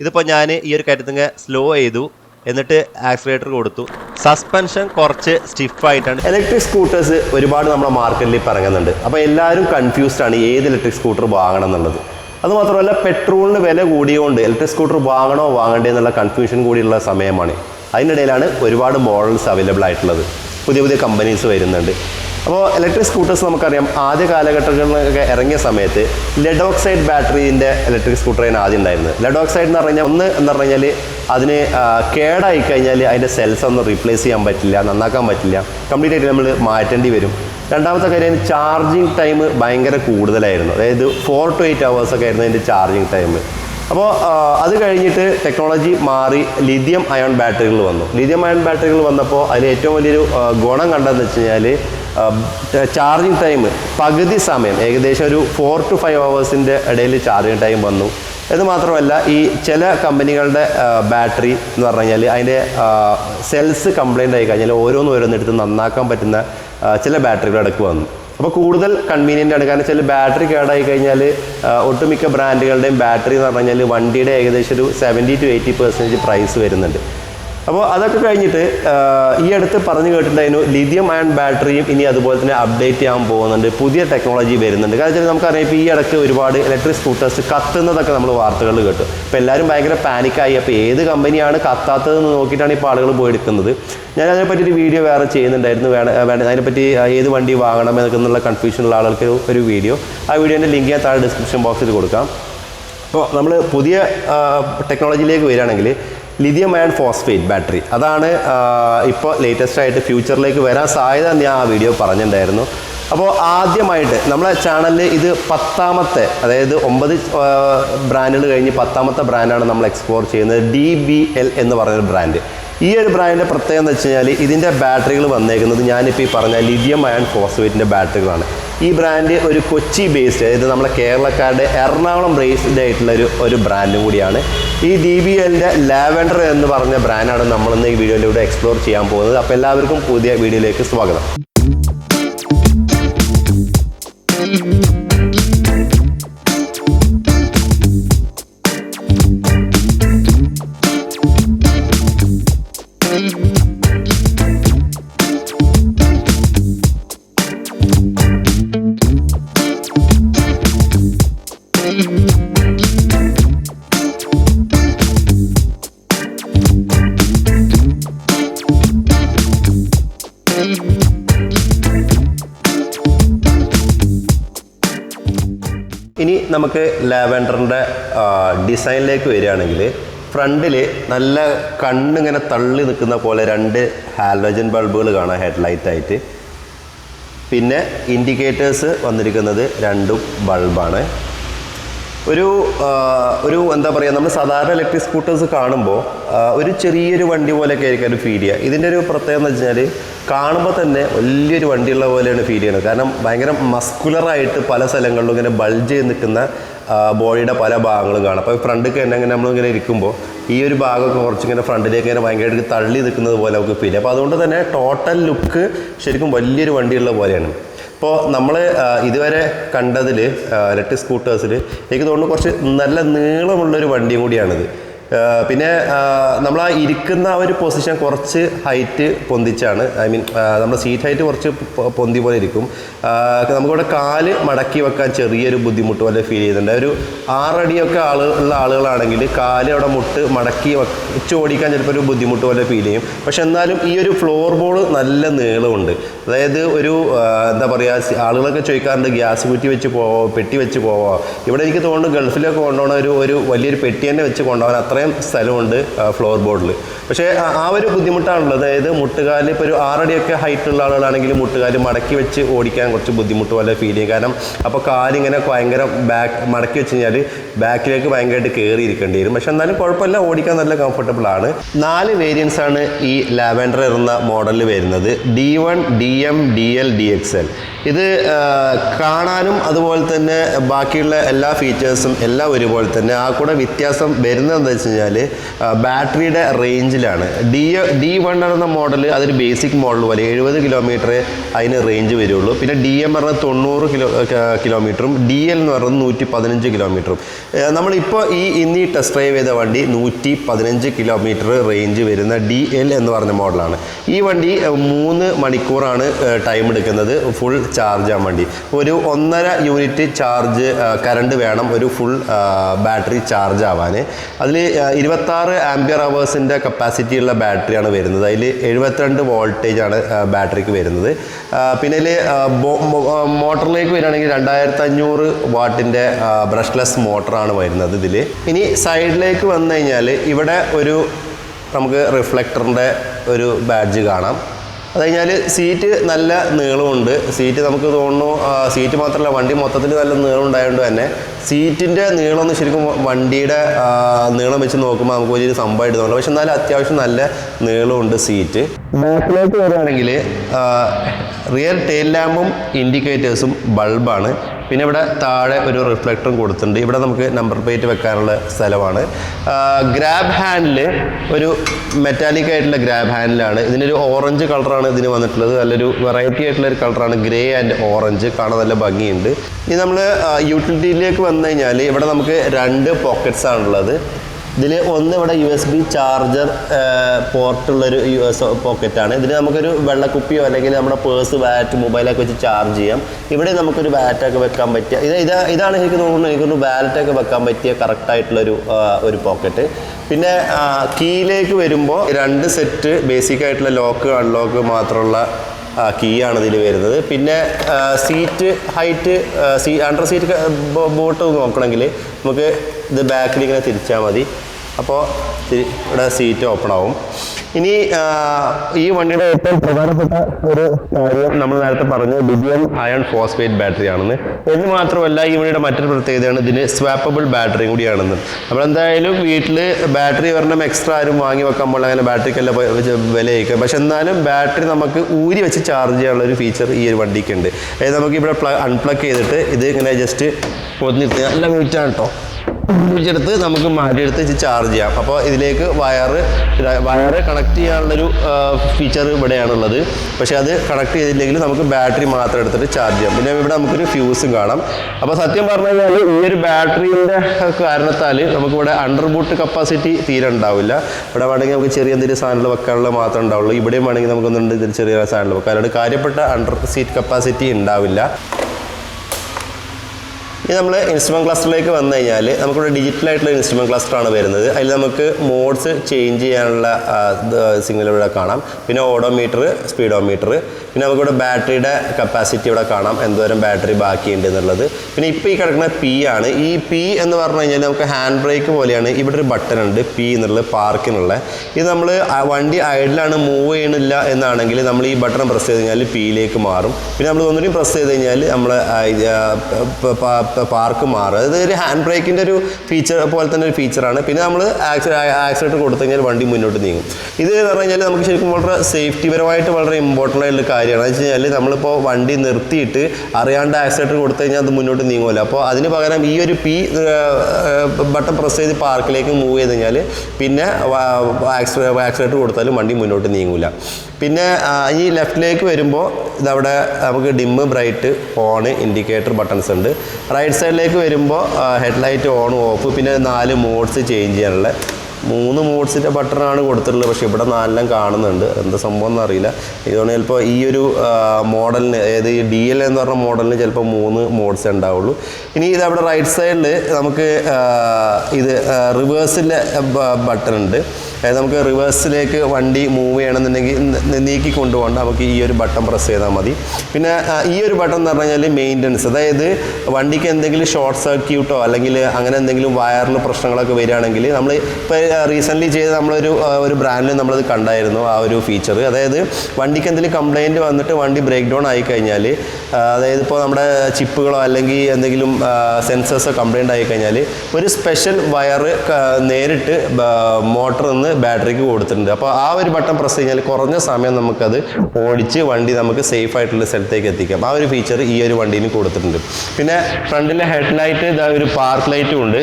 ഇതിപ്പോൾ ഞാൻ ഈ ഒരു കരുത്തുങ്ങ സ്ലോ ചെയ്തു. എന്നിട്ട് ആക്സിലേറ്റർ കൊടുത്തു. സസ്പെൻഷൻ കുറച്ച് സ്റ്റിഫായിട്ടാണ് ഇലക്ട്രിക് സ്കൂട്ടേഴ്സ് ഒരുപാട് നമ്മുടെ മാർക്കറ്റിൽ പറയുന്നുണ്ട് അപ്പോൾ എല്ലാവരും കൺഫ്യൂസ്ഡ് ആണ് ഏത് ഇലക്ട്രിക് സ്കൂട്ടർ വാങ്ങണം എന്നുള്ളത്. അതുമാത്രമല്ല പെട്രോളിന് വില കൂടിയതുകൊണ്ട് ഇലക്ട്രിക് സ്കൂട്ടർ വാങ്ങണോ വാങ്ങണ്ടേ എന്നുള്ള കൺഫ്യൂഷൻ കൂടിയുള്ള സമയമാണ്. അതിനിടയിലാണ് ഒരുപാട് മോഡൽസ് അവൈലബിൾ ആയിട്ടുള്ളത്. പുതിയ പുതിയ കമ്പനീസ് വരുന്നുണ്ട്. അപ്പോൾ ഇലക്ട്രിക് സ്കൂട്ടേഴ്സ് നമുക്കറിയാം. ആദ്യ കാലഘട്ടങ്ങളിലൊക്കെ ഇറങ്ങിയ സമയത്ത് ലെഡ് ഓക്സൈഡ് ബാറ്ററിന്റെ ഇലക്ട്രിക് സ്കൂട്ടറാണ് ആദ്യം ഉണ്ടായിരുന്നത്. ലെഡ് ഓക്സൈഡ് എന്ന് പറഞ്ഞാൽ ഒന്ന് എന്ന് പറഞ്ഞാൽ അതിന് കേടായി കഴിഞ്ഞാൽ അതിന്റെ സെൽസ് ഒന്നും റീപ്ലേസ് ചെയ്യാൻ പറ്റില്ല നന്നാക്കാൻ പറ്റില്ല. കംപ്ലീറ്റ് ആയിട്ട് നമ്മൾ മാറ്റേണ്ടി വരും. രണ്ടാമത്തെ കാര്യം ചാർജിങ് ടൈം ഭയങ്കര കൂടുതലായിരുന്നു. അതായത് ഫോർ ടു എയ്റ്റ് ഒക്കെ ആയിരുന്നു അതിന്റെ ചാർജിങ് ടൈം അപ്പോൾ അത് കഴിഞ്ഞിട്ട് ടെക്നോളജി മാറി ലിഥിയം അയോൺ ബാറ്ററികൾ വന്നു. ലിഥിയം അയോൺ ബാറ്ററികൾ വന്നപ്പോൾ അതിൽ ഏറ്റവും വലിയൊരു ഗുണം കണ്ടതെന്ന് വെച്ച് കഴിഞ്ഞാൽ ചാർജിങ് ടൈം പകുതി സമയം ഏകദേശം ഒരു ഫോർ ടു ഫൈവ് അവേഴ്സിന്റെ ഇടയിൽ ചാർജിങ് ടൈം വന്നു. ഇത് മാത്രമല്ല ഈ ചില കമ്പനികളുടെ ബാറ്ററി എന്ന് പറഞ്ഞു കഴിഞ്ഞാൽ അതിന്റെ സെൽസ് കംപ്ലൈന്റ് ആയി കഴിഞ്ഞാൽ ഓരോന്ന് ഓരോന്നെടുത്ത് നന്നാക്കാൻ പറ്റുന്ന ചില ബാറ്ററികൾ ഇടയ്ക്ക് വന്നു. അപ്പോൾ കൂടുതൽ കൺവീനിയന്റ് ആണ്. കാരണം വെച്ചാൽ ബാറ്ററി കേടായി കഴിഞ്ഞാൽ ഒട്ടുമിക്ക ബ്രാൻഡുകളുടെയും ബാറ്ററി എന്ന് പറഞ്ഞു കഴിഞ്ഞാൽ വണ്ടിയുടെ ഏകദേശം ഒരു seventy two eighty percentage price വരുന്നുണ്ട്. അപ്പോൾ അതൊക്കെ കഴിഞ്ഞിട്ട് ഈ അടുത്ത് പറഞ്ഞു കേട്ടിട്ടുണ്ടായിരുന്നു ലിഥിയം അയൺ ബാറ്ററിയും ഇനി അതുപോലെ തന്നെ അപ്ഡേറ്റ് ചെയ്യാൻ പോകുന്നുണ്ട് പുതിയ ടെക്നോളജി വരുന്നുണ്ട്. കാരണം വെച്ചാൽ നമുക്കറിയാം ഇപ്പോൾ ഈ ഇടയ്ക്ക് ഒരുപാട് ഇലക്ട്രിക് സ്കൂട്ടേഴ്സ് കത്തുന്നതൊക്കെ നമ്മൾ വാർത്തകളിൽ കേട്ടു. ഇപ്പോൾ എല്ലാവരും ഭയങ്കര പാനിക്കായി അപ്പോൾ ഏത് കമ്പനിയാണ് കത്താത്തതെന്ന് നോക്കിയിട്ടാണ് ഇപ്പോൾ ആളുകൾ പോയി എടുക്കുന്നത് ഞാൻ അതിനെപ്പറ്റി ഒരു വീഡിയോ വേറെ ചെയ്യുന്നുണ്ടായിരുന്നു. വേണം അതിനെപ്പറ്റി ഏത് വണ്ടി വാങ്ങണം എന്നൊക്കെ എന്നുള്ള കൺഫ്യൂഷനുള്ള ആളുകൾക്ക് ഒരു വീഡിയോ ആ വീഡിയോന്റെ ലിങ്ക് ഞാൻ താഴെ ഡിസ്ക്രിപ്ഷൻ ബോക്സിൽ കൊടുക്കാം. അപ്പോൾ നമ്മൾ പുതിയ ടെക്നോളജിയിലേക്ക് വരികയാണെങ്കിൽ ലിഥിയം അയൺ ഫോസ്ഫേറ്റ് ബാറ്ററി അതാണ് ഇപ്പോൾ ലേറ്റസ്റ്റ് ആയിട്ട് ഫ്യൂച്ചറിലേക്ക് വരാൻ സാധ്യത എന്ന് ഞാൻ ആ വീഡിയോ പറഞ്ഞിട്ടുണ്ടായിരുന്നു. അപ്പോൾ ആദ്യമായിട്ട് നമ്മളെ ചാനലിൽ ഇത് പത്താമത്തെ അതായത് ഒമ്പത് ബ്രാൻഡുകൾ കഴിഞ്ഞ് പത്താമത്തെ ബ്രാൻഡാണ് നമ്മൾ എക്സ്പ്ലോർ ചെയ്യുന്നത്. ഡി ബി എൽ എന്ന് പറയുന്ന ബ്രാൻഡ് ഈ ഒരു ബ്രാൻഡിന്റെ പ്രത്യേകത എന്ന് വെച്ച് കഴിഞ്ഞാൽ ഇതിന്റെ ബാറ്ററികൾ വന്നേക്കുന്നത് ഞാനിപ്പോൾ ഈ പറഞ്ഞ ലിഥിയം അയൺ ഫോസ്ഫേറ്റിന്റെ ബാറ്ററികളാണ് ഈ ബ്രാൻഡ് ഒരു കൊച്ചി ബേസ്ഡ് അതായത് നമ്മുടെ കേരളക്കാരുടെ എറണാകുളം ബേസ്ഡ് ആയിട്ടുള്ള ഒരു ഒരു ബ്രാൻഡും കൂടിയാണ്. ഈ ഡി ബി എല്ലിന്റെ ലാവൻഡർ എന്ന് പറഞ്ഞ ബ്രാൻഡാണ് നമ്മളിന്ന് ഈ വീഡിയോയിലൂടെ എക്സ്പ്ലോർ ചെയ്യാൻ പോകുന്നത്. അപ്പോൾ എല്ലാവർക്കും പുതിയ വീഡിയോയിലേക്ക് സ്വാഗതം. നമുക്ക് ലാവൻഡറിന്റെ ഡിസൈനിലേക്ക് വരികയാണെങ്കിൽ ഫ്രണ്ടിൽ നല്ല കണ്ണിങ്ങനെ തള്ളി നിൽക്കുന്ന പോലെ രണ്ട് ഹാലോജൻ ബൾബുകൾ കാണാം ഹെഡ്ലൈറ്റായിട്ട് പിന്നെ ഇൻഡിക്കേറ്റേഴ്സ് വന്നിരിക്കുന്നത് രണ്ടും ബൾബാണ്. ഒരു ഒരു എന്താ പറയുക നമ്മൾ സാധാരണ ഇലക്ട്രിക് സ്കൂട്ടേഴ്സ് കാണുമ്പോൾ ഒരു ചെറിയൊരു വണ്ടി പോലെയൊക്കെ ആയിരിക്കും അത് ഫീൽ ചെയ്യുക. ഇതിന്റെ ഒരു പ്രത്യേകത എന്ന് വെച്ചാൽ കാണുമ്പോൾ തന്നെ വലിയൊരു വണ്ടിയുള്ള പോലെയാണ് ഫീൽ ചെയ്യുന്നത്. കാരണം ഭയങ്കര മസ്കുലറായിട്ട് പല സ്ഥലങ്ങളിലും ഇങ്ങനെ ബൾജ് ചെയ്ത് നിൽക്കുന്ന ബോഡിയുടെ പല ഭാഗങ്ങളും കാണാം. അപ്പോൾ ഫ്രണ്ടിൽ തന്നെ ഇങ്ങനെ നമ്മളിങ്ങനെ ഇരിക്കുമ്പോൾ ഈ ഒരു ഭാഗമൊക്കെ കുറച്ചിങ്ങനെ ഫ്രണ്ടിലേക്ക് ഇങ്ങനെ ഭയങ്കരമായിട്ട് തള്ളി നിൽക്കുന്നത് പോലെ നമുക്ക് ഫീൽ ചെയ്യും. അപ്പോൾ അതുകൊണ്ട് തന്നെ ടോട്ടൽ ലുക്ക് ശരിക്കും വലിയൊരു വണ്ടിയുള്ള പോലെയാണ്. ഇപ്പോൾ നമ്മൾ ഇതുവരെ കണ്ടതിൽ ഇലക്ട്രിക് സ്കൂട്ടേഴ്സിൽ എനിക്ക് തോന്നുന്നു കുറച്ച് നല്ല നീളമുള്ളൊരു വണ്ടിയും കൂടിയാണിത്. പിന്നെ നമ്മൾ ആ ഇരിക്കുന്ന ആ ഒരു പൊസിഷൻ കുറച്ച് ഹൈറ്റ് പൊന്തിച്ചാണ്. ഐ മീൻ നമ്മുടെ സീറ്റ് ഹൈറ്റ് കുറച്ച് പൊന്തി പോലെ ഇരിക്കും. നമുക്കിവിടെ കാൽ മടക്കി വെക്കാൻ ചെറിയൊരു ബുദ്ധിമുട്ട് പോലെ ഫീൽ ചെയ്യുന്നുണ്ട്. ഒരു ആറടിയൊക്കെ ആൾ ഉള്ള ആളുകളാണെങ്കിൽ കാൽ അവിടെ മുട്ട് മടക്കി വെച്ച് ഓടിക്കാൻ ചിലപ്പോൾ ഒരു ബുദ്ധിമുട്ട് പോലെ ഫീൽ ചെയ്യും. പക്ഷെ എന്നാലും ഈ ഒരു ഫ്ലോർ ബോൾ നല്ല നീളമുണ്ട് അതായത് ഒരു എന്താ പറയുക ആളുകളൊക്കെ ചോദിക്കാറുണ്ട് ഗ്യാസ് കുറ്റി വെച്ച് പോവോ? പെട്ടി വെച്ച് പോവോ? ഇവിടെ എനിക്ക് തോന്നുന്നു ഗൾഫിലൊക്കെ കൊണ്ടുപോകണ ഒരു ഒരു വലിയൊരു പെട്ടി തന്നെ വെച്ച് കൊണ്ടുപോകാൻ അത്രയും സ്ഥലമുണ്ട് ഫ്ലോർ ബോർഡിൽ പക്ഷേ ആ- ഒരു ബുദ്ധിമുട്ടാണുള്ളത്. അതായത് മുട്ടുകാൽ ഇപ്പോൾ ഒരു ആറടിയൊക്കെ ഹൈറ്റ് ഉള്ള ആളുകളാണെങ്കിൽ മുട്ടുകാൽ മടക്കി വെച്ച് ഓടിക്കാൻ കുറച്ച് ബുദ്ധിമുട്ട് പോലെ ഫീൽ ചെയ്യും. കാരണം അപ്പോൾ കാലിങ്ങനെ ഭയങ്കര ബാക്ക് മടക്കി വെച്ച് കഴിഞ്ഞാൽ ബാക്കിലേക്ക് ഭയങ്കരമായിട്ട് കയറി ഇരിക്കേണ്ടി വരും. പക്ഷെ എന്നാലും കുഴപ്പമില്ല. ഓടിക്കാൻ നല്ല കംഫർട്ടബിൾ ആണ്. നാല് വേരിയൻസ് ആണ് ഈ ലാവൻഡർ എന്ന മോഡലിൽ വരുന്നത്. D one D M D L D X L ഇത് കാണാനും അതുപോലെ തന്നെ ബാക്കിയുള്ള എല്ലാ ഫീച്ചേഴ്സും എല്ലാം ഒരുപോലെ തന്നെ. ആ കൂടെ വ്യത്യാസം വരുന്നതെന്ന് വെച്ച് വെച്ച് കഴിഞ്ഞാൽ ബാറ്ററിയുടെ റേഞ്ചിലാണ് ഡി ഡി വൺ എന്ന മോഡൽ അതൊരു ബേസിക് മോഡൽ പോലെ എഴുപത് കിലോമീറ്റർ അതിന് റേഞ്ച് വരുള്ളൂ. പിന്നെ ഡി എം പറഞ്ഞാൽ തൊണ്ണൂറ് കിലോ കിലോമീറ്ററും ഡി എൽ എന്ന് പറയുന്നത് നൂറ്റി പതിനഞ്ച് കിലോമീറ്ററും നമ്മളിപ്പോൾ ഈ ഇന്ന് ഈ ടെസ്റ്റ് ഡ്രൈവ് ചെയ്ത വണ്ടി നൂറ്റി പതിനഞ്ച് കിലോമീറ്റർ റേഞ്ച് വരുന്ന ഡി എൽ എന്ന് പറഞ്ഞ മോഡലാണ് ഈ വണ്ടി മൂന്ന് മണിക്കൂറാണ് ടൈം എടുക്കുന്നത് ഫുൾ ചാർജ് ആ വണ്ടി. ഒരു ഒന്നര യൂണിറ്റ് ചാർജ് കറണ്ട് വേണം ഒരു ഫുൾ ബാറ്ററി ചാർജ് ആവാൻ അതിൽ ഇരുപത്താറ് ആംബിയർ അവേഴ്സിന്റെ കപ്പാസിറ്റിയുള്ള ബാറ്ററിയാണ് വരുന്നത്. അതിൽ എഴുപത്തിരണ്ട് വോൾട്ടേജ് ആണ് ബാറ്ററിക്ക് വരുന്നത്. പിന്നെ ഇതിൽ മോട്ടറിലേക്ക് വരികയാണെങ്കിൽ രണ്ടായിരത്തി അഞ്ഞൂറ് വാട്ടിന്റെ ബ്രഷ്ലെസ് മോട്ടറാണ് വരുന്നത് ഇതിൽ ഇനി സൈഡിലേക്ക് വന്നു കഴിഞ്ഞാൽ ഇവിടെ ഒരു നമുക്ക് റിഫ്ലക്ടറിന്റെ ഒരു ബാഡ്ജ് കാണാം. അത് കഴിഞ്ഞാൽ സീറ്റ് നല്ല നീളമുണ്ട്. സീറ്റ് നമുക്ക് തോന്നുന്നു സീറ്റ് മാത്രമല്ല വണ്ടി മൊത്തത്തിൽ നല്ല നീളം ഉണ്ടായതുകൊണ്ട് തന്നെ സീറ്റിന്റെ നീളം എന്ന് ശരിക്കും വണ്ടിയുടെ നീളം വെച്ച് നോക്കുമ്പോൾ നമുക്ക് വലിയൊരു സംഭവമായിട്ട് തോന്നുന്നു. പക്ഷെ എന്നാലും അത്യാവശ്യം നല്ല നീളമുണ്ട് സീറ്റ്. ബാക്കിലേക്ക് വരികയാണെങ്കിൽ റിയർ ടെയിൽ ലാമ്പും ഇൻഡിക്കേറ്റേഴ്സും ബൾബാണ്. പിന്നെ ഇവിടെ താഴെ ഒരു റിഫ്ലക്ടറും കൊടുത്തിട്ടുണ്ട്. ഇവിടെ നമുക്ക് നമ്പർ പ്ലേറ്റ് വെക്കാനുള്ള സ്ഥലമാണ്. ഗ്രാബ് ഹാൻഡിൽ ഒരു മെറ്റാലിക് ആയിട്ടുള്ള ഗ്രാബ് ഹാൻഡിലാണ് ഇതിനൊരു ഓറഞ്ച് കളറാണ് ഇതിന് വന്നിട്ടുള്ളത്. നല്ലൊരു വെറൈറ്റി ആയിട്ടുള്ള ഒരു കളറാണ് ഗ്രേ ആൻഡ് ഓറഞ്ച് കാണാൻ നല്ല ഭംഗിയുണ്ട്. ഇനി നമ്മൾ യൂട്ടിലിറ്റിയിലേക്ക് വന്നു കഴിഞ്ഞാൽ ഇവിടെ നമുക്ക് രണ്ട് പോക്കറ്റ്സ് ആണുള്ളത്. ഇതിൽ ഒന്ന് ഇവിടെ യു എസ് ബി ചാർജർ പോർട്ടുള്ളൊരു യു എസ് പോക്കറ്റാണ് ഇതിൽ നമുക്കൊരു വെള്ളക്കുപ്പിയോ അല്ലെങ്കിൽ നമ്മുടെ പേഴ്സ് വാറ്റ് മൊബൈലൊക്കെ വെച്ച് ചാർജ് ചെയ്യാം. ഇവിടെ നമുക്കൊരു വാറ്റൊക്കെ വെക്കാൻ പറ്റിയ ഇത് ഇതാ ഇതാണ് എനിക്ക് തോന്നുന്നത് എനിക്കൊരു വാലറ്റൊക്കെ വെക്കാൻ പറ്റിയ കറക്റ്റ് ആയിട്ടുള്ളൊരു ആ, ഒരു പോക്കറ്റ് പിന്നെ കീയിലേക്ക് വരുമ്പോൾ രണ്ട് സെറ്റ് ബേസിക് ആയിട്ടുള്ള ലോക്ക് അൺലോക്ക് മാത്രമുള്ള കീ ആണ് ഇതിൽ വരുന്നത്. പിന്നെ seat height see under seat boot നോക്കണമെങ്കിൽ നമുക്ക് ഇത് ബാക്കിൽ ഇങ്ങനെ തിരിച്ചാൽ മതി. അപ്പോൾ ഇവിടെ സീറ്റ് ഓപ്പൺ ആവും. ഇനി ഈ വണ്ടിയുടെ ഏറ്റവും പ്രധാനപ്പെട്ട ഒരു കാര്യം നമ്മൾ നേരത്തെ പറഞ്ഞു ഡിബിയം അയൺ ഫോസ്ഫേറ്റ് ബാറ്ററി ആണെന്ന്. എന്ന് മാത്രമല്ല ഈ വണ്ടിയുടെ മറ്റൊരു പ്രത്യേകതയാണ് ഇതിന് സ്വാപ്പബിൾ ബാറ്ററിയും കൂടിയാണെന്ന്. നമ്മളെന്തായാലും വീട്ടിൽ ബാറ്ററി ഒരെണ്ണം എക്സ്ട്രാ ആരും വാങ്ങി വെക്കാൻ പോലെ അങ്ങനെ ബാറ്ററിക്കല്ല വിലയൊക്കെ പക്ഷെ എന്നാലും ബാറ്ററി നമുക്ക് ഊരി വെച്ച് ചാർജ് ചെയ്യാനുള്ള ഒരു ഫീച്ചർ ഈ ഒരു വണ്ടിക്ക് ഉണ്ട്. അതായത് നമുക്ക് ഇവിടെ പ്ല അൺപ്ലഗ് ചെയ്തിട്ട് ഇത് ഇങ്ങനെ ജസ്റ്റ് ഒന്നിട്ട് നല്ല മീറ്റാണ് കേട്ടോ എടുത്ത് നമുക്ക് മാറ്റിയെടുത്ത് ഇത് ചാർജ് ചെയ്യാം. അപ്പോൾ ഇതിലേക്ക് വയറ് വയറ് കണക്ട് ചെയ്യാനുള്ളൊരു ഫീച്ചർ ഇവിടെയാണുള്ളത്. പക്ഷേ അത് കണക്ട് ചെയ്തില്ലെങ്കിൽ നമുക്ക് ബാറ്ററി മാത്രം എടുത്തിട്ട് ചാർജ് ചെയ്യാം. പിന്നെ ഇവിടെ നമുക്കൊരു ഫ്യൂസും കാണാം. അപ്പോൾ സത്യം പറഞ്ഞു കഴിഞ്ഞാൽ ഈ ഒരു ബാറ്ററിന്റെ കാരണത്താൽ നമുക്കിവിടെ അണ്ടർ ബൂട്ട് കപ്പാസിറ്റി തീരെ ഉണ്ടാവില്ല. ഇവിടെ വേണമെങ്കിൽ നമുക്ക് ചെറിയ എന്തെങ്കിലും സാധനങ്ങൾ വെക്കാനുള്ള മാത്രമേ ഉണ്ടാവുള്ളൂ. ഇവിടെയും വേണമെങ്കിൽ നമുക്കൊന്നുണ്ട് ചെറിയ സാധനങ്ങൾ വെക്കാം. കാര്യപ്പെട്ട അണ്ടർ സീറ്റ് കപ്പാസിറ്റി ഉണ്ടാവില്ല. ഇനി നമ്മൾ ഇൻസ്ട്രുമെന്റ് ക്ലസ്റ്ററിലേക്ക് വന്നു കഴിഞ്ഞാൽ നമുക്കിവിടെ ഡിജിറ്റൽ ആയിട്ടുള്ള ഇൻസ്ട്രുമെന്റ് ആണ് വരുന്നത്. അതിൽ നമുക്ക് മോഡ്സ് ചേഞ്ച് ചെയ്യാനുള്ള സിഗ്നൽ ഇവിടെ കാണാം. പിന്നെ ഓഡോമീറ്റർ സ്പീഡോമീറ്റർ പിന്നെ നമുക്കിവിടെ ബാറ്ററിയുടെ കപ്പാസിറ്റി ഇവിടെ കാണാം. എന്തോരം ബാറ്ററി ബാക്കിയുണ്ട് എന്നുള്ളത്. പിന്നെ ഇപ്പോൾ ഈ കിടക്കുന്ന പി ആണ്. ഈ പി എന്ന് പറഞ്ഞു കഴിഞ്ഞാൽ നമുക്ക് ഹാൻഡ് ബ്രേക്ക് പോലെയാണ്. ഇവിടെ ഒരു ബട്ടൺ ഉണ്ട് പി എന്നുള്ളത് പാർക്കിനുള്ള ഇത് നമ്മൾ വണ്ടി ഐഡിലാണ് മൂവ് ചെയ്യണില്ല എന്നാണെങ്കിൽ നമ്മൾ ഈ ബട്ടൺ പ്രസ് ചെയ്ത് കഴിഞ്ഞാൽ പിയിലേക്ക് മാറും. പിന്നെ നമ്മൾ ഒന്നുകൂടി പ്രസ് ചെയ്ത് കഴിഞ്ഞാൽ നമ്മൾ പാർക്ക് മാറും. അതായത് ഒരു ഹാൻഡ് ബ്രേക്കിന്റെ ഒരു ഫീച്ചർ പോലെ തന്നെ ഒരു ഫീച്ചറാണ് പിന്നെ നമ്മൾ ആക്സിഡന്റ് കൊടുത്തു കഴിഞ്ഞാൽ വണ്ടി മുന്നോട്ട് നീങ്ങും. ഇത് എന്ന് പറഞ്ഞു കഴിഞ്ഞാൽ നമുക്ക് ശരിക്കും വളരെ സേഫ്റ്റി പരമായിട്ട് വളരെ ഇമ്പോർട്ടന്റ് ആയിട്ടുള്ള കാര്യമാണ്. എന്ന് വെച്ച് കഴിഞ്ഞാൽ നമ്മളിപ്പോൾ വണ്ടി നിർത്തിയിട്ട് അറിയാണ്ട് ആക്സിഡന്റ് കൊടുത്തു കഴിഞ്ഞാൽ അത് മുന്നോട്ട് നീങ്ങുമല്ലോ. അപ്പോൾ അതിന് പകരം ഈ ഒരു പി ബട്ടൺ പ്രസ് ചെയ്ത് പാർക്കിലേക്ക് മൂവ് ചെയ്ത് കഴിഞ്ഞാൽ പിന്നെ ആക്സിഡന്റ് കൊടുത്താലും വണ്ടി മുന്നോട്ട് നീങ്ങൂല. പിന്നെ ഈ ലെഫ്റ്റിലേക്ക് വരുമ്പോൾ ഇതവിടെ നമുക്ക് dim bright on indicator buttons ഉണ്ട്. റൈറ്റ് സൈഡിലേക്ക് വരുമ്പോൾ ഹെഡ് ലൈറ്റ് ഓൺ ഓഫ് പിന്നെ നാല് മോഡ്സ് ചേഞ്ച് ചെയ്യാനുള്ള. മൂന്ന് മോഡ്സിന്റെ ബട്ടണാണ് കൊടുത്തിട്ടുള്ളത് പക്ഷേ ഇവിടെ നാലെല്ലാം കാണുന്നുണ്ട്. എന്താ സംഭവം എന്നറിയില്ല ഇതുകൊണ്ട് ചിലപ്പോൾ ഈ ഒരു മോഡലിന് അതായത് ഈ ഡി എൽ എന്ന് പറഞ്ഞ മോഡലിന് ചിലപ്പോൾ മൂന്ന് മോഡ്സ് ഉണ്ടാവുള്ളൂ. ഇനി ഇത് അവിടെ റൈറ്റ് സൈഡിൽ നമുക്ക് ഇത് റിവേഴ്സിന്റെ ബട്ടൺ ഉണ്ട്. അതായത് നമുക്ക് റിവേഴ്സിലേക്ക് വണ്ടി മൂവ് ചെയ്യണമെന്നുണ്ടെങ്കിൽ നീക്കി കൊണ്ടുപോകണ്ട നമുക്ക് ഈ ഒരു ബട്ടൺ പ്രസ് ചെയ്താൽ മതി. പിന്നെ ഈ ഒരു ബട്ടൺ എന്ന് പറഞ്ഞു കഴിഞ്ഞാൽ മെയിന്റനൻസ്. അതായത് വണ്ടിക്ക് എന്തെങ്കിലും ഷോർട്ട് സർക്യൂട്ടോ അല്ലെങ്കിൽ അങ്ങനെ എന്തെങ്കിലും വയറിൽ പ്രശ്നങ്ങളൊക്കെ വരികയാണെങ്കിൽ നമ്മൾ ഇപ്പോൾ റീസെന്റ്ലി ചെയ്ത് നമ്മളൊരു ഒരു ബ്രാൻഡിൽ നമ്മളത് കണ്ടായിരുന്നു ആ ഒരു ഫീച്ചർ അതായത് വണ്ടിക്ക് എന്തെങ്കിലും കംപ്ലൈന്റ് വന്നിട്ട് വണ്ടി ബ്രേക്ക് ഡൗൺ ആയി കഴിഞ്ഞാൽ അതായത് ഇപ്പോൾ നമ്മുടെ ചിപ്പുകളോ അല്ലെങ്കിൽ എന്തെങ്കിലും സെൻസേഴ്സോ കംപ്ലൈന്റ് ആയി കഴിഞ്ഞാൽ ഒരു സ്പെഷ്യൽ വയറ് നേരിട്ട് മോട്ടറിൽ നിന്ന് ബാറ്ററിക്ക് കൊടുത്തിട്ടുണ്ട്. അപ്പോൾ ആ ഒരു ബട്ടൺ പ്രസ് കഴിഞ്ഞാൽ കുറഞ്ഞ സമയം നമുക്കത് ഓടിച്ച് വണ്ടി നമുക്ക് സേഫ് ആയിട്ടുള്ള സ്ഥലത്തേക്ക് എത്തിക്കാം. ആ ഒരു ഫീച്ചർ ഈ ഒരു വണ്ടിയിൽ കൊടുത്തിട്ടുണ്ട്. പിന്നെ ഫ്രണ്ടിലെ ഹെഡ്ലൈറ്റ് ഇതാ ഒരു പാർക്ക് ലൈറ്റും ഉണ്ട്.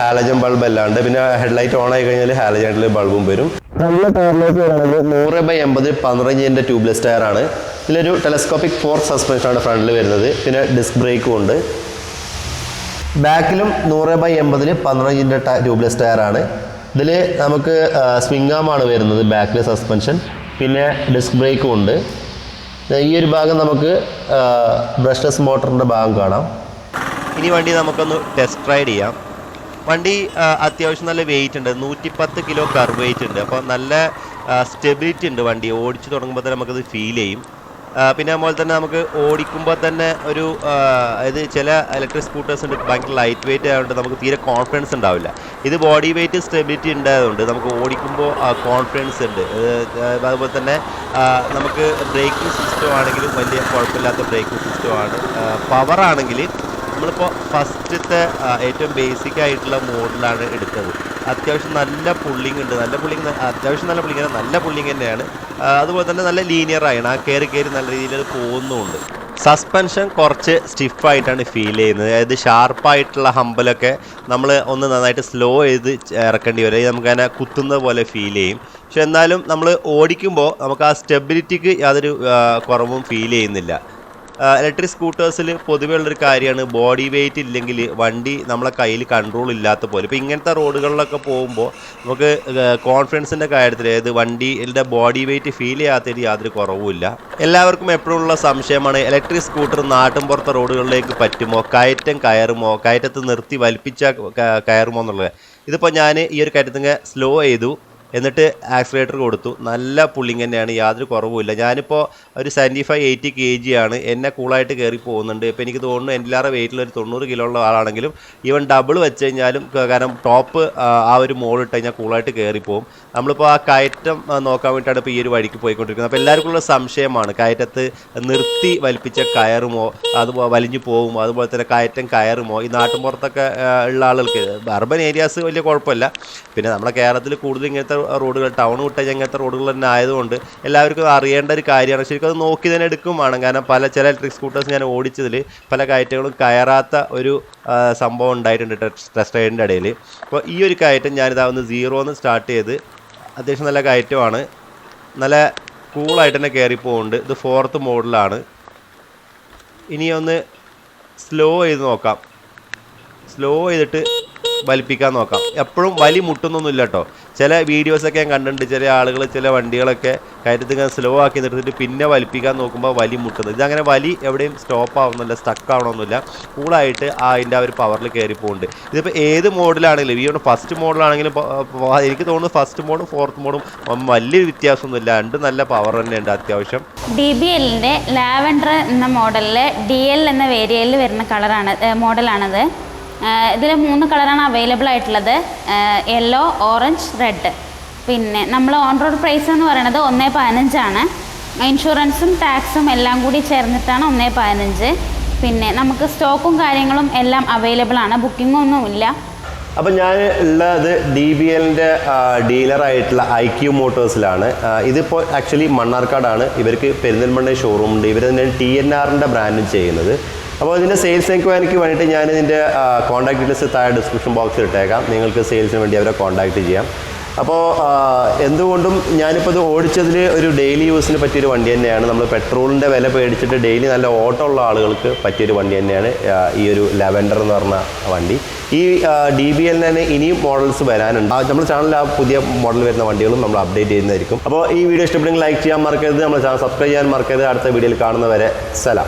ഹാലജൻ ബൾബ് അല്ലാണ്ട് പിന്നെ ഹെഡ് ലൈറ്റ് ഓൺ ആയി കഴിഞ്ഞാൽ ഹാലജൻ ബൾബും വരും. നല്ല ടയറിലേക്ക് വരുന്നത് നൂറ് ബൈ എൺപത് പന്ത്രണ്ടിന്റെ ട്യൂബ്ലെസ് ടയറാണ് ഇതിലൊരു ടെലസ്കോപ്പിക് ഫോർ സസ്പെൻഷനാണ് ഫ്രണ്ടിൽ വരുന്നത്. പിന്നെ ഡിസ്ക് ബ്രേക്കും ഉണ്ട്. ബാക്കിലും നൂറ് ബൈ എൺപതിൽ പന്ത്രണ്ടിന്റെ ട്യൂബ്ലെസ് ടയറാണ് ഇതിൽ നമുക്ക് സ്വിംഗ് ആണ് വരുന്നത് ബാക്കിലെ സസ്പെൻഷൻ പിന്നെ ഡിസ്ക് ബ്രേക്കും ഉണ്ട്. ഈ ഒരു ഭാഗം നമുക്ക് ബ്രഷ്ലെസ് മോട്ടറിന്റെ ഭാഗം കാണാം. ഇനി വണ്ടി നമുക്കൊന്ന് ടെസ്റ്റ് റൈഡ് ചെയ്യാം. വണ്ടി അത്യാവശ്യം നല്ല വെയിറ്റ് ഉണ്ട് നൂറ്റിപ്പത്ത് കിലോ കർവ് വെയിറ്റ് ഉണ്ട്. അപ്പോൾ നല്ല സ്റ്റെബിലിറ്റി ഉണ്ട് വണ്ടി. ഓടിച്ചു തുടങ്ങുമ്പോൾ തന്നെ നമുക്കത് ഫീൽ ചെയ്യും. പിന്നെ അതുപോലെ തന്നെ നമുക്ക് ഓടിക്കുമ്പോൾ തന്നെ ഒരു അതായത് ചില ഇലക്ട്രിക് സ്കൂട്ടേഴ്സ് ഉണ്ട് ഭയങ്കര ലൈറ്റ് വെയിറ്റ് ആയതുകൊണ്ട് നമുക്ക് തീരെ കോൺഫിഡൻസ് ഉണ്ടാവില്ല. ഇത് ബോഡി വെയിറ്റ് സ്റ്റെബിലിറ്റി ഉണ്ടായതുകൊണ്ട് നമുക്ക് ഓടിക്കുമ്പോൾ കോൺഫിഡൻസ് ഉണ്ട്. അതുപോലെ തന്നെ നമുക്ക് ബ്രേക്കിംഗ് സിസ്റ്റം ആണെങ്കിലും വലിയ കുഴപ്പമില്ലാത്ത ബ്രേക്കിംഗ് സിസ്റ്റമാണ് പവർ ആണെങ്കിൽ നമ്മളിപ്പോൾ ഫസ്റ്റത്തെ ഏറ്റവും ബേസിക് ആയിട്ടുള്ള മോഡലാണ് എടുത്തത്. അത്യാവശ്യം നല്ല പുള്ളിങ് ഉണ്ട്. നല്ല പുള്ളിങ് അത്യാവശ്യം നല്ല പുള്ളിങ് നല്ല പുള്ളിങ് തന്നെയാണ്. അതുപോലെ തന്നെ നല്ല ലീനിയർ ആയാണ് ആ കയറി കയറി നല്ല രീതിയിൽ അത് പോകുന്നുമുണ്ട് സസ്പെൻഷൻ കുറച്ച് സ്റ്റിഫായിട്ടാണ് ഫീൽ ചെയ്യുന്നത്. അതായത് ഷാർപ്പായിട്ടുള്ള ഹമ്പലൊക്കെ നമ്മൾ ഒന്ന് നന്നായിട്ട് സ്ലോ ചെയ്ത് ഇറക്കേണ്ടി വരും. നമുക്ക് അതിനെ കുത്തുന്നത് പോലെ ഫീൽ ചെയ്യും. പക്ഷെ എന്നാലും നമ്മൾ ഓടിക്കുമ്പോൾ നമുക്ക് ആ സ്റ്റെബിലിറ്റിക്ക് യാതൊരു കുറവും ഫീൽ ചെയ്യുന്നില്ല. ഇലക്ട്രിക് സ്കൂട്ടേഴ്സിൽ പൊതുവേ ഉള്ളൊരു കാര്യമാണ് ബോഡി വെയിറ്റ് ഇല്ലെങ്കിൽ വണ്ടി നമ്മളെ കയ്യിൽ കൺട്രോൾ ഇല്ലാത്ത പോലെ. ഇപ്പോൾ ഇങ്ങനത്തെ റോഡുകളിലൊക്കെ പോകുമ്പോൾ നമുക്ക് കോൺഫിഡൻസിന്റെ കാര്യത്തിൽ അതായത് വണ്ടിയുടെ ബോഡി വെയിറ്റ് ഫീൽ ചെയ്യാത്തതിൽ യാതൊരു കുറവുമില്ല എല്ലാവർക്കും എപ്പോഴും ഉള്ള സംശയമാണ് ഇലക്ട്രിക് സ്കൂട്ടർ നാട്ടും പുറത്തെ റോഡുകളിലേക്ക് പറ്റുമോ? കയറ്റം കയറുമോ? കയറ്റത്ത് നിർത്തി വലിപ്പിച്ച കയറുമോ എന്നുള്ളത്. ഇതിപ്പോൾ ഞാൻ ഈ ഒരു കയറ്റത്തിങ്ങ് സ്ലോ ചെയ്തു. എന്നിട്ട് ആക്സിലേറ്റർ കൊടുത്തു. നല്ല പുള്ളിങ് തന്നെയാണ്. യാതൊരു കുറവുമില്ല ഞാനിപ്പോൾ ഒരു seventy five eighty K G ആണ്. എന്നെ കൂളായിട്ട് കയറി പോകുന്നുണ്ട്. ഇപ്പോൾ എനിക്ക് തോന്നുന്നു എല്ലാവരുടെ വെയിറ്റിൽ ഒരു തൊണ്ണൂറ് കിലോ ഉള്ള ആളാണെങ്കിലും ഈവൻ ഡബിൾ വെച്ച് കഴിഞ്ഞാലും കാരണം ടോപ്പ് ആ ഒരു മോൾ ഇട്ട് കഴിഞ്ഞാൽ കൂളായിട്ട് കയറിപ്പോവും നമ്മളിപ്പോൾ ആ കയറ്റം നോക്കാൻ വേണ്ടിയിട്ടാണ് ഇപ്പോൾ ഈ ഒരു വഴിക്ക് പോയിക്കൊണ്ടിരിക്കുന്നത്. അപ്പോൾ എല്ലാവർക്കും ഉള്ള സംശയമാണ്. കയറ്റത്ത് നിർത്തി വലിപ്പിച്ച കയറുമോ? അത് വലിഞ്ഞു പോകുമോ? അതുപോലെ തന്നെ കയറ്റം കയറുമോ? ഈ നാട്ടുമ്പുറത്തൊക്കെ പുറത്തൊക്കെ ഉള്ള ആളുകൾക്ക് അർബൻ ഏരിയാസ് വലിയ കുഴപ്പമില്ല. പിന്നെ നമ്മുടെ കേരളത്തിൽ കൂടുതൽ ഇങ്ങനത്തെ റോഡുകൾ ടൗൺ വിട്ട ഇങ്ങനത്തെ റോഡുകൾ തന്നെ ആയതുകൊണ്ട് എല്ലാവർക്കും അറിയേണ്ട ഒരു കാര്യമാണ്. ശരിക്കും അത് നോക്കി തന്നെ എടുക്കും കാരണം പല ചില ഇലക്ട്രിക് സ്കൂട്ടേഴ്സ് ഞാൻ ഓടിച്ചതിൽ പല കയറ്റങ്ങളും കയറാത്ത ഒരു സംഭവം ഉണ്ടായിട്ടുണ്ട് ടെസ്റ്റ് റൈഡിന്റെ ഇടയിൽ. അപ്പോൾ ഈ ഒരു കയറ്റം ഞാനിതാ ഒന്ന് സീറോന്ന് സ്റ്റാർട്ട് ചെയ്ത് അത്യാവശ്യം നല്ല കയറ്റമാണ്. നല്ല കൂളായിട്ട് തന്നെ കയറി പോകുന്നുണ്ട് ഇത് ഫോർത്ത് മോഡലാണ് ഇനി ഒന്ന് സ്ലോ ചെയ്ത് നോക്കാം. സ്ലോ ചെയ്തിട്ട് വലിപ്പിക്കാൻ നോക്കാം. എപ്പോഴും വലി മുട്ടുന്നൊന്നുമില്ല കേട്ടോ. ചില വീഡിയോസൊക്കെ ഞാൻ കണ്ടിട്ടുണ്ട്. ചില ആളുകൾ ചില വണ്ടികളൊക്കെ കയറ്റത്ത് ഇങ്ങനെ സ്ലോ ആക്കി നിർത്തിയിട്ട് പിന്നെ വലിപ്പിക്കാൻ നോക്കുമ്പോൾ വലി മുട്ടുന്നത്. ഇതങ്ങനെ വലി എവിടെയും സ്റ്റോപ്പ് ആവുന്നില്ല സ്റ്റക്ക് ആവണമെന്നില്ല കൂളായിട്ട് ആ അതിന്റെ ആ ഒരു പവറിൽ കയറി പോകുന്നുണ്ട് ഇതിപ്പോൾ ഏത് മോഡലാണെങ്കിലും ഈ ഫസ്റ്റ് മോഡലാണെങ്കിലും എനിക്ക് തോന്നുന്നു ഫസ്റ്റ് മോഡും ഫോർത്ത് മോഡും വലിയൊരു വ്യത്യാസമൊന്നുമില്ല. രണ്ടും നല്ല പവർ തന്നെയുണ്ട് അത്യാവശ്യം. ഡി ബി എല്ലിന്റെ ലാവൻഡർ എന്ന മോഡലിൽ ഡി എൽ എന്ന വേരിയലിൽ വരുന്ന കളറാണ് മോഡലാണത് ഇതിൽ മൂന്ന് കളറാണ് അവൈലബിൾ ആയിട്ടുള്ളത്. Yellow orange red. പിന്നെ നമ്മൾ ഓൺ റോഡ് പ്രൈസ് എന്ന് പറയുന്നത് ഒന്നേ പതിനഞ്ചാണ്. ഇൻഷുറൻസും ടാക്സും എല്ലാം കൂടി ചേർന്നിട്ടാണ് ഒന്നേ പതിനഞ്ച്. പിന്നെ നമുക്ക് സ്റ്റോക്കും കാര്യങ്ങളും എല്ലാം അവൈലബിൾ ആണ്. ബുക്കിംഗ് ഒന്നുമില്ല അപ്പം ഞാൻ ഉള്ളത് ഡി ബി എല്ലിന്റെ ഡീലറായിട്ടുള്ള ഐ ക്യു മോട്ടോഴ്സിലാണ് ഇതിപ്പോൾ ആക്ച്വലി മണ്ണാർക്കാടാണ്. ഇവർക്ക് പെരിന്തൽമണ്ണ ഷോറൂം ഉണ്ട്. ഇവർ തന്നെ ടി എൻ ആറിന്റെ ബ്രാൻഡും ചെയ്യുന്നത്. അപ്പോൾ ഇതിന്റെ സെയിൽസ് എൻക്വയറിക്ക് വേണ്ടിയിട്ട് ഞാൻ ഇതിന്റെ കോൺടാക്ട് ഡീറ്റെയിൽസ് താഴെ ഡിസ്ക്രിപ്ഷൻ ബോക്സിൽ ഇട്ടേക്കാം. നിങ്ങൾക്ക് സെയിൽസിന് വേണ്ടി അവരെ കോൺടാക്ട് ചെയ്യാം. അപ്പോൾ എന്തുകൊണ്ടും ഞാനിപ്പോൾ ഇത് ഓടിച്ചതിൽ ഒരു ഡെയിലി യൂസിന് പറ്റിയൊരു വണ്ടി തന്നെയാണ്. നമ്മൾ പെട്രോളിന്റെ വില പേടിച്ചിട്ട് ഡെയിലി നല്ല ഓട്ടം ഉള്ള ആളുകൾക്ക് പറ്റിയൊരു വണ്ടി തന്നെയാണ് ഈ ഒരു ലെവൻഡർ എന്ന് പറഞ്ഞ വണ്ടി. ഈ ഡി ബി എല്ലിന് തന്നെ ഇനിയും മോഡൽസ് വരാനുണ്ട്. നമ്മുടെ ചാനലിൽ ആ പുതിയ മോഡൽ വരുന്ന വണ്ടികളും നമ്മൾ അപ്ഡേറ്റ് ചെയ്യുന്നതായിരിക്കും. അപ്പോൾ ഈ വീഡിയോ ഇഷ്ടപ്പെട്ടെങ്കിൽ ലൈക്ക് ചെയ്യാൻ മറക്കരുത്. നമ്മൾ ചാനൽ സബ്സ്ക്രൈബ് ചെയ്യാൻ മറക്കരുത്. അടുത്ത വീഡിയോയിൽ കാണുന്നവരെ സലാം.